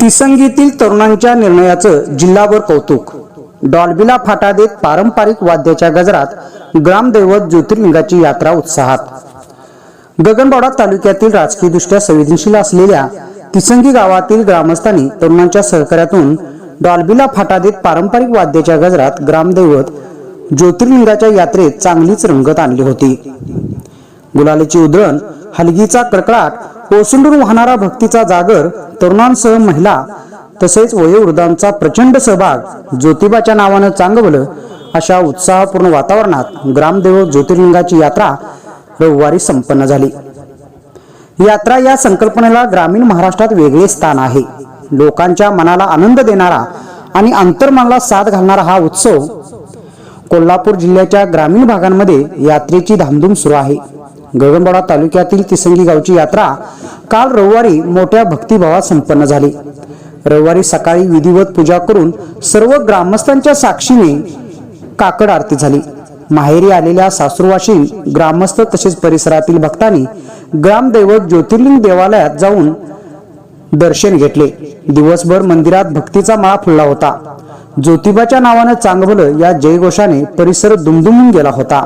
तिसंगीतील तरुणांच्या निर्णयाचं जिल्हाभर कौतुक. डॉल्बीला फाटा देत पारंपरिक वाद्याच्या गजरात ग्रामदैवत ज्योतिर्लिंगाची यात्रा उत्साहात. गगनबावडा तालुक्यातील राजकीयदृष्ट्या संवेदनशील असलेल्या तिसंगी गावातील ग्रामस्थांनी तरुणांच्या सहकार्यातून डॉल्बीला फाटा देत पारंपरिक वाद्याच्या गजरात ग्रामदैवत ज्योतिर्लिंगाच्या यात्रेत चांगलीच रंगत आणली होती. गुलालीची उधळण हलगीचा कडकडाट ओसंडून वाहणारा भक्तीचा जागर तरुणांसह महिला तसेच वयोवृद्धांचा प्रचंड सहभाग ज्योतिबाच्या नावानं चांगवलं अशा उत्साहपूर्ण वातावरणात ग्रामदेव ज्योतिर्लिंगाची यात्रा रविवारी संपन्न झाली. यात्रा या संकल्पनेला ग्रामीण महाराष्ट्रात वेगळे स्थान आहे. लोकांच्या मनाला आनंद देणारा आणि अंतर्मनाला साथ घालणारा हा उत्सव कोल्हापूर जिल्ह्याच्या ग्रामीण भागांमध्ये यात्रेची धामधूम सुरू आहे. गगनबाडा तालुक्यातील तिसंगी गावची यात्रा काल रविवारी मोठ्या भक्तिभावात संपन्न झाली. रविवारी सकाळी विधिवत पूजा करून सर्व ग्रामस्थांच्या साक्षीने काकड आरती झाली. माहेरी आलेल्या सासुरवाशी ग्रामस्थ तसेच परिसरातील भक्तांनी ग्रामदैवत ज्योतिर्लिंग देवालयात जाऊन दर्शन घेतले. दिवसभर मंदिरात भक्तीचा माळा फुलला होता. ज्योतिबाच्या नावानं चांगवलं या जयघोषाने परिसर दुमदुमून गेला होता.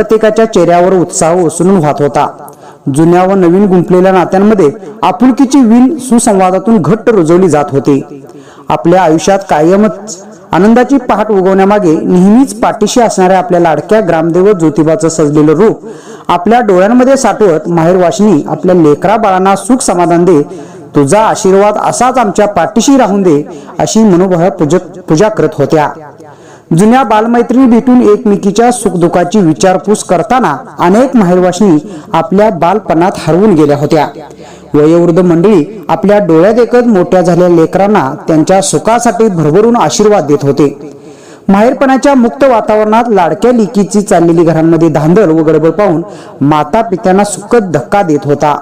प्रत्येकाच्या चेहऱ्यावर उत्साह ओसरून वाहत होता. जुन्या व नवीन गुंपलेल्या नात्यांमध्ये आपुलकीची विण सुसंवादातून घट्ट रुजवली जात होती. आपल्या आयुष्यात कायमच आनंदाची पहाट उगवण्यामागे नेहमीच पाठीशी असणाऱ्या आपल्या लाडक्या ग्रामदेवत ज्योतिबाचं सजलेलं रूप आपल्या डोळ्यांमध्ये साठवत माहेरवाशिनी आपल्या लेकरा बाळांना सुख समाधान दे तुझा आशीर्वाद असाच आमच्या पाठीशी राहून दे अशी मनोभाव पूजक पूजा करत होत्या. जुन्या बालमैत्रिणी भेटून एकमेकीच्या सुखदुःखाची विचारपूस करताना अनेक माहेरवाशी आपल्या बालपणात हरवून गेल्या होत्या. वयोवृद्ध मंडळी आपल्या डोळ्यात एकच मोठ्या झालेल्या लेकरांना त्यांच्या सुखासाठी भरभरून आशीर्वाद देत होते. माहेरपणाच्या मुक्त वातावरणात लाडक्या लिकीची चाललेली घरांमध्ये धांदल व गडबड पाहून माता पित्यांना सुखद धक्का देत होता.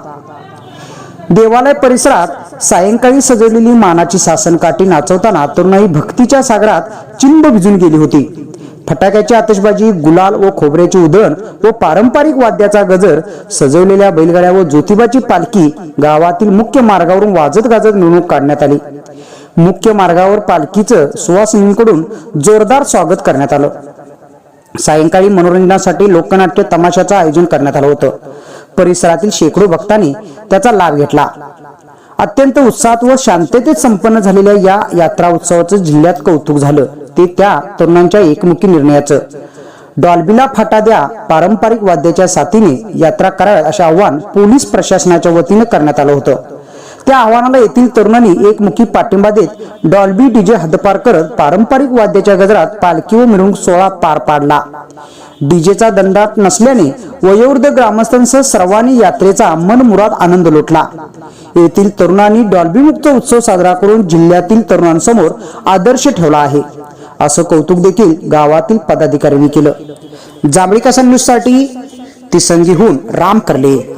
देवालय परिसरात सायंकाळी सजवलेली मानाची सासनकाठी नाचवताना तरुणाई भक्तीच्या सागरात चिंब भिजून गेली होती. फटाक्याची आतषबाजी गुलाल व खोबऱ्याची उधळण व पारंपरिक वाद्याचा गजर सजवलेल्या बैलगाड्या व ज्योतिबाची पालखी गावातील मुख्य मार्गावरून वाजत गाजत मिरवणूक काढण्यात आली. मुख्य मार्गावर पालखीचं सुवासिनींकडून जोरदार स्वागत करण्यात आलं. सायंकाळी मनोरंजनासाठी लोकनाट्य तमाशाचं आयोजन करण्यात आलं होतं. परिसरातील शेकडो भक्तांनी त्याचा लाभ घेतला. अत्यंत उत्साहात व शांततेत संपन्न झालेल्या या यात्रा उत्सवाचं जिल्ह्यात कौतुक झालं. ते त्या तरुणांच्या एकमुखी निर्णयाचं. डॉल्बीला फाटा द्या पारंपरिक वाद्याच्या साथीने यात्रा कराव्यात असे आव्हान पोलीस प्रशासनाच्या वतीनं करण्यात आलं होतं. त्या आव्हानाला येथील तरुणांनी एकमुखी पाठिंबा देत डॉल्बी डीजे हद्दपार करत पारंपरिक वाद्याच्या गजरात पालखी व मिरवणूक सोहळा पार पाडला. डीजेचा दंडात नसल्याने वयोवृद्ध ग्रामस्थांसह सर्वांनी यात्रेचा मनमुराद आनंद लुटला. येथील तरुणांनी डॉल्बी मुक्त उत्सव साजरा करून जिल्ह्यातील तरुणांसमोर आदर्श ठेवला आहे. असं कौतुक देखील गावातील पदाधिकाऱ्यांनी केलं. जांभळी कसा न्यूजसाठी तिसंगीहून राम करले.